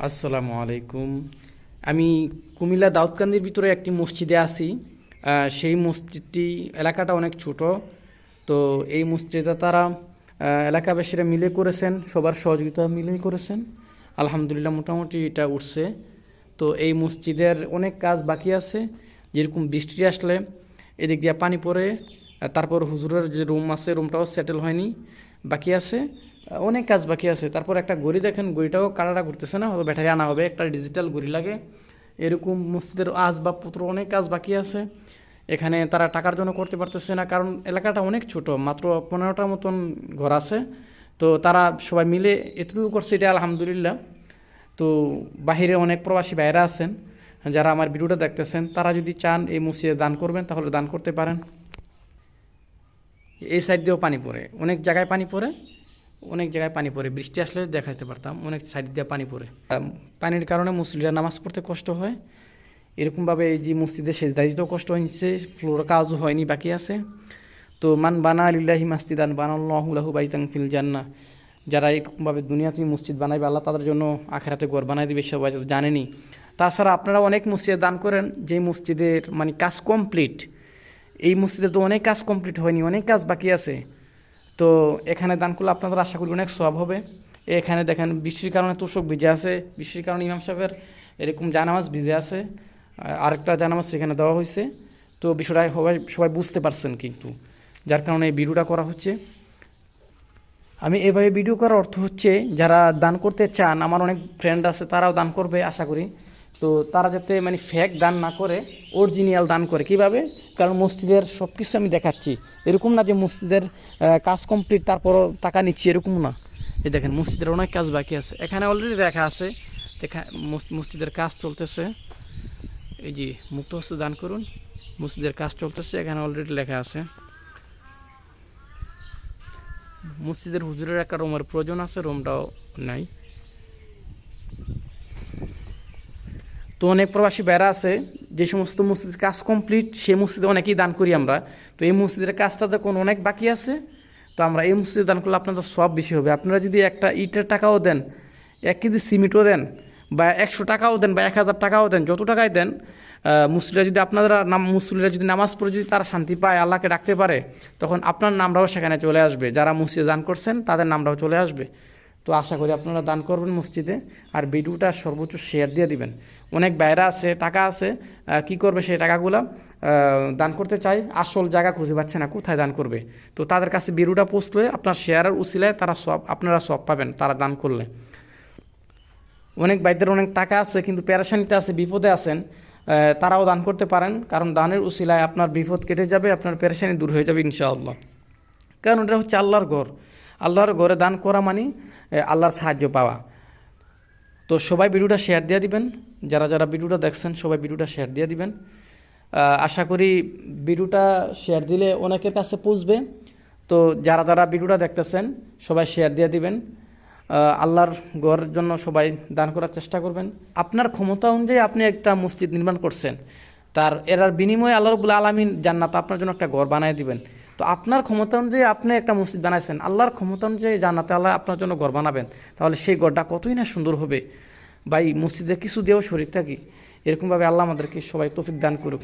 আসসালামু আলাইকুম। আমি কুমিল্লা দাউদকান্দির ভিতরে একটি মসজিদে আছি। সেই মসজিদটি এলাকাটা অনেক ছোট। তো এই মসজিদে তারা এলাকাবাসীরা মিলে করেছেন, সবার সহযোগিতা মিলেই করেছেন। আলহামদুলিল্লাহ মোটামুটি এটা উঠছে। তো এই মসজিদের অনেক কাজ বাকি আছে। যেরকম বৃষ্টি আসলে এদিক দিয়ে পানি পড়ে তারপর হুজুরের যে রুম আছে, রুমটাও সেটেল হয়নি, বাকি আছে। অনেক কাজ বাকি আছে। তারপর একটা ঘড়ি দেখেন, ঘড়িটাও কাটাটা ঘুরতেছে না, হয়তো ব্যাটারি আনা হবে, একটা ডিজিটাল ঘড়ি লাগে। এরকম মসজিদের আসবাবপত্র অনেক কাজ বাকি আছে। এখানে তারা টাকার জন্য করতে পারতেছে না, কারণ এলাকাটা অনেক ছোট, মাত্র পনেরোটার মতন ঘর আছে। তো তারা সবাই মিলে এতটুকু করছে এটা আলহামদুলিল্লাহ। তো বাহিরে অনেক প্রবাসী বাইরা আছেন, যারা আমার ভিডিওটা দেখতেছেন, তারা যদি চান এই মসজিদে দান করবেন, তাহলে দান করতে পারেন। এই সাইড দিয়েও পানি পড়ে, অনেক জায়গায় পানি পড়ে। অনেক জায়গায় পানি পড়ে, বৃষ্টি আসলে দেখাতে পারতাম, অনেক সাইড দিয়ে পানি পড়ে। পানির কারণে মুসলিমরা নামাজ পড়তে কষ্ট হয়। এরকমভাবে এই যে মসজিদে সেজদা দিতেও কষ্ট হয়েছে ফ্লোর কাজও হয়নি, বাকি আছে। তো মান বানা আলিল্লাহি মাস্তিদান বানাল্লাহুলাহু বাইতাং ফিল জান্না। যারা এরকমভাবে দুনিয়াতে মসজিদ বানাইবে, আল্লাহ তাদের জন্য আখেরাতে ঘর বানাই দিবে সবাই জানেনি। তাছাড়া আপনারা অনেক মসজিদে দান করেন যে মসজিদের মানে কাজ কমপ্লিট এই মসজিদে তো অনেক কাজ কমপ্লিট হয়নি, অনেক কাজ বাকি আছে। তো এখানে দান করলে আপনাদের আশা করি অনেক সব হবে। এখানে দেখেন, বৃষ্টির কারণে তোষক ভিজে আছে, বৃষ্টির কারণে ইমাম সাহেবের এরকম জানামাজ ভিজে আছে। আরেকটা জানামাজ সেখানে দেওয়া হয়েছে। তো বিষয়টা সবাই সবাই বুঝতে পারছেন কিন্তু, যার কারণে এই ভিডিওটা করা হচ্ছে। আমি এভাবে ভিডিও করার অর্থ হচ্ছে, যারা দান করতে চান, আমার অনেক ফ্রেন্ড আছে, তারাও দান করবে, আশা করি। তো তারা যাতে মানে ফেক দান না করে অরিজিনাল দান করে। কীভাবে? কারণ মসজিদের সব কিছু আমি দেখাচ্ছি। এরকম না যে মসজিদের কাজ কমপ্লিট তারপরও টাকা নিচ্ছি, এরকম না। এই দেখেন, মসজিদের অনেক কাজ বাকি আছে। এখানে অলরেডি লেখা আছে। দেখা মসজিদের কাজ চলতেছে। এই যে মুক্ত হস্তে দান করুন। মসজিদের কাজ চলতেছে, এখানে অলরেডি লেখা আছে। মসজিদের হুজুরের একটা রুমের প্রয়োজন আছে, রুমটাও নাই। তো অনেক প্রবাসী বেড়া আছে, যে সমস্ত মসজিদের কাজ কমপ্লিট সেই মসজিদে অনেকেই দান করি আমরা। তো এই মসজিদের কাজটা যখন অনেক বাকি আছে, তো আমরা এই মসজিদে দান করলে আপনাদের সব বেশি হবে। আপনারা যদি একটা ইটের টাকাও দেন, এক কেজি সিমেন্টও দেন, বা একশো টাকাও দেন, বা এক হাজার টাকাও দেন, যত টাকাই দেন মুসলিরা যদি আপনারা নাম মুসলিরা যদি নামাজ পড়ে যদি তারা শান্তি পায়, আল্লাহকে ডাকতে পারে, তখন আপনার নামটাও সেখানে চলে আসবে। যারা মসজিদে দান করছেন, তাদের নামটাও চলে আসবে। তো আশা করি আপনারা দান করবেন মসজিদে। আর ভিডিওটা সর্বোচ্চ শেয়ার দিয়ে দিবেন। অনেক বাইরা আছে, টাকা আছে কি করবে সেই টাকাগুলো দান করতে চাই আসল জায়গা খুঁজে পাচ্ছে না, কোথায় দান করবে? তো তাদের কাছে ভিডিওটা পোস্টলে আপনার শেয়ারের উচিলায় তারা সব, আপনারা সব পাবেন তারা দান করলে। অনেক বাইদের অনেক টাকা আছে, কিন্তু প্যারাশানিতে আছে, বিপদে আছেন তারাও দান করতে পারেন। কারণ দানের উচিলায় আপনার বিপদ কেটে যাবে, আপনার প্যারাশানি দূর হয়ে যাবে ইনশাআল্লাহ। কারণ এটা হচ্ছে আল্লাহর ঘর। আল্লাহর ঘরে দান করা মানে আল্লাহর সাহায্য পাওয়া। তো সবাই ভিডিওটা শেয়ার দিয়ে দিবেন। যারা যারা ভিডিওটা দেখছেন, সবাই ভিডিওটা শেয়ার দিয়ে দিবেন। আশা করি ভিডিওটা শেয়ার দিলে অনেকের কাছে পৌঁছবে তো যারা যারা ভিডিওটা দেখতেছেন, সবাই শেয়ার দিয়ে দিবেন। আল্লাহর ঘরের জন্য সবাই দান করার চেষ্টা করবেন। আপনার ক্ষমতা অনুযায়ী আপনি একটা মসজিদ নির্মাণ করছেন। তার, এরার বিনিময়ে আল্লাহ রবুল্লা আলমিন জান্নাত আপনার জন্য একটা ঘর বানিয়ে দিবেন। তো আপনার ক্ষমতা অনুযায়ী আপনি একটা মসজিদ বানাইছেন, আল্লাহর ক্ষমতা অনুযায়ী জানাতে আল্লাহ আপনার জন্য ঘর বানাবেন। তাহলে সেই ঘরটা কতই না সুন্দর হবে? ভাই, মসজিদে কিছু দিয়েও শরীর থাকি, এরকমভাবে আল্লাহ আমাদেরকে সবাই তফিক দান করুক।